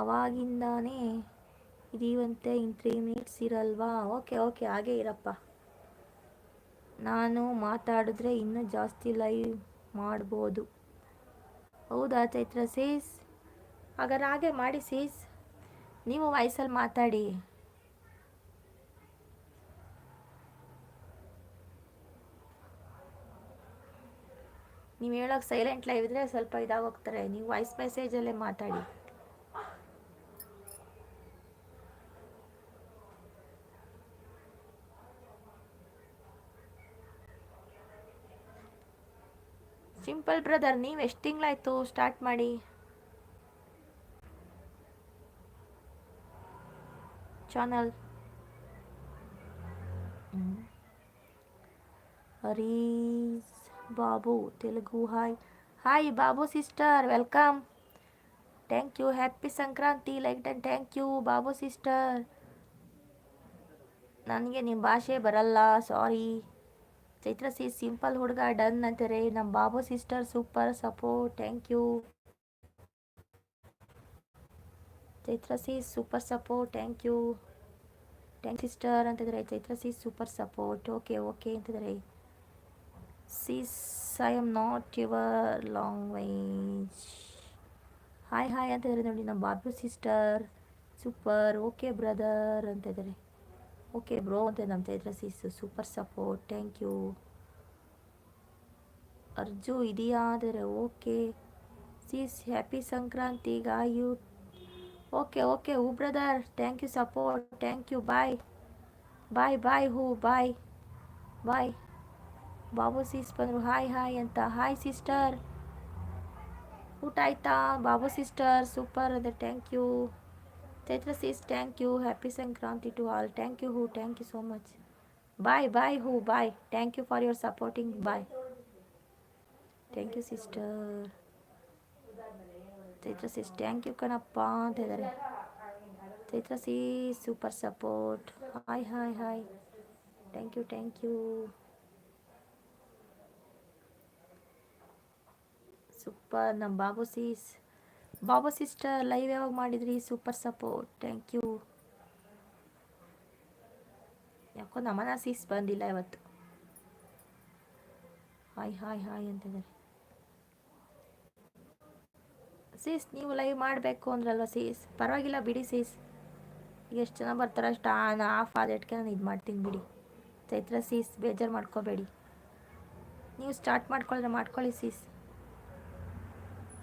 ಅವಾಗಿಂದಾನೇ ಇದೀವಂತೆ in three minutes ಇರಲ್ವಾ? Okay okay ಹಾಗೆ ಇರಪ್ಪ. ನಾನು ಮಾತಾಡಿದ್ರೆ ಇನ್ನೂ ಜಾಸ್ತಿ ಲೈವ್ ಮಾಡ್ಬೋದು. ಹೌದಾ ಚೈತ್ರ ಸೀಸ್ ಹಾಗಾದ್ರೆ ಹಾಗೆ ಮಾಡಿ ಸೀಸ್ ನೀವು ವಾಯ್ಸಲ್ಲಿ ಮಾತಾಡಿ. ನೀವು ಹೇಳೋಕೆ ಸೈಲೆಂಟ್ ಲೈವ್ ಇದ್ರೆ ಸ್ವಲ್ಪ ಇದಾಗೋಗ್ತಾರೆ. ನೀವು ವಾಯ್ಸ್ ಮೆಸೇಜಲ್ಲೇ ಮಾತಾಡಿ. ಸಿಂಪಲ್ ಬ್ರದರ್ ನೀವು ಎಷ್ಟು ತಿಂಗಳಾಯಿತು? ಸ್ಟಾರ್ಟ್ ಮಾಡಿ. Channel Harish Babu Telugu hi hi Babu sister welcome thank you happy Sankranti like done thank you Babu sister ನನಗೆ ನಿಮ್ಮ ಭಾಷೆ ಬರಲ್ಲ. ಸಾರಿ ಚೈತ್ರ ಸಿ ಸಿಂಪಲ್ ಹುಡುಗ ಡನ್ ಅಂತಾರೆ. ನಮ್ಮ Babu sister super, support, thank you. Chaitra C super support, thank you. Thank sister ಅಂತಿದ್ರೆ Chaitra C super support, okay okay ಅಂತಿದ್ರೆ sis I am not your long language hi hi ಅಂತಿದ್ರೆ ನೋಡಿ ನಮ್ಮ Babu sister super, okay brother ಅಂತಿದ್ದಾರೆ. Okay bro ಅಂತ ನಮ್ಮ Chaitra sis super support thank you Arzoo ಇದೆಯಾ ಅಂದರೆ okay sis happy Sankranti you okay okay who brother thank you support thank you bye bye bye who bye bye Babu sis ಬಂದರು hi hi ಅಂತ hi sister ಊಟ ಆಯ್ತಾ Babu sister super ಅದೇ thank you Chaitra says, Thank you. Happy Sankranti to all. Thank you, who. Thank you so much. Bye, bye, who. Bye. Thank you for your supporting. Bye. Thank you, sister. Chaitra says, Thank you, Kanappa. Chaitra says, Super support. Hi, hi, hi. Thank you, thank you. Super. Nambabu says, Babu sister live ಯಾವಾಗ ಮಾಡಿದ್ರಿ? Super support thank you ಯಾಕೋ ನಮನ sis ಬಂದಿಲ್ಲ ಇವತ್ತು. Hi hi hi ಅಂತಿದ್ದಾರೆ. Sis ನೀವು live ಮಾಡಬೇಕು ಅಂದ್ರಲ್ವ ಸೀಸ್ ಪರವಾಗಿಲ್ಲ ಬಿಡಿ ಸೀಸ್ ಎಷ್ಟು ಜನ ಬರ್ತಾರೆ ಅಷ್ಟು ಆನ್ ಆಫ್ ಆದ ಎಟ್ಕೆ ನಾನು ಇದು ಮಾಡ್ತೀನಿ ಬಿಡಿ. ಚೈತ್ರ ಸೀಸ್ ಬೇಜಾರು ಮಾಡ್ಕೋಬೇಡಿ. ನೀವು ಸ್ಟಾರ್ಟ್ ಮಾಡ್ಕೊಳ್ಳಿದ್ರೆ ಮಾಡ್ಕೊಳ್ಳಿ sis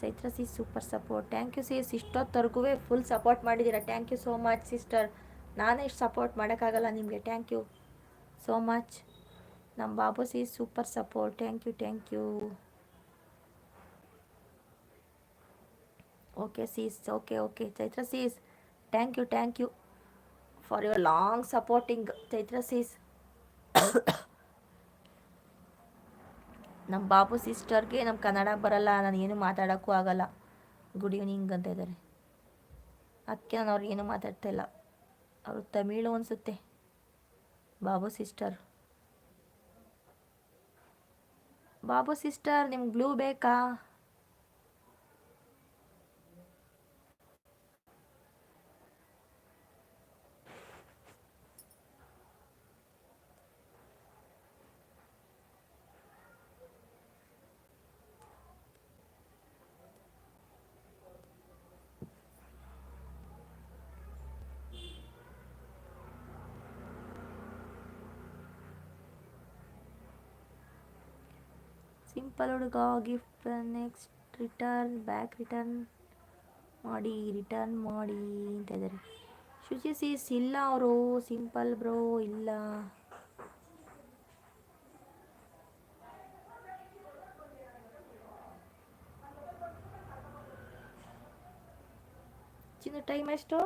Chaitra, C super support thank you sis ಇಷ್ಟೊತ್ತವರೆಗೂ full support ಮಾಡಿದ್ದೀರಾ? Thank you so much sister ನಾನೇ ಇಷ್ಟು ಸಪೋರ್ಟ್ ಮಾಡೋಕ್ಕಾಗಲ್ಲ ನಿಮಗೆ. ಥ್ಯಾಂಕ್ ಯು ಸೋ ಮಚ್ ನಮ್ಮ Babu C super support thank you thank you okay sis okay okay Chaitra sis thank you thank you for your long supporting Chaitra sis ನಮ್ಮ ಬಾಬು ಸಿಸ್ಟರ್ಗೆ ನಮ್ಮ ಕನ್ನಡ ಬರಲ್ಲ, ನಾನು ಏನು ಮಾತಾಡೋಕ್ಕೂ ಆಗಲ್ಲ. ಗುಡ್ ಈವ್ನಿಂಗ್ ಅಂತ ಇದ್ದಾರೆ ಅದಕ್ಕೆ ನಾನು ಅವ್ರಿಗೆ ಏನು ಮಾತಾಡ್ತಾ ಇಲ್ಲ. ಅವರು ತಮಿಳು ಅನಿಸುತ್ತೆ. ಬಾಬು ಸಿಸ್ಟರ್ ಬಾಬು ಸಿಸ್ಟರ್ ನಿಮ್ಗೆ ಬ್ಲೂ ಬೇಕಾ? ಸಿಂಪಲ್ ಹುಡುಗ gift next return back return ಮಾಡಿ ರಿಟರ್ನ್ ಮಾಡಿ ಅಂತ ಇದ್ದಾರೆ ಶುಚಿ ಸೀಸ್ ಇಲ್ಲ ಅವರು ಸಿಂಪಲ್ ಬ್ರೋ ಇಲ್ಲ. ಚಿನ್ನ ಟೈಮ್ ಎಷ್ಟು?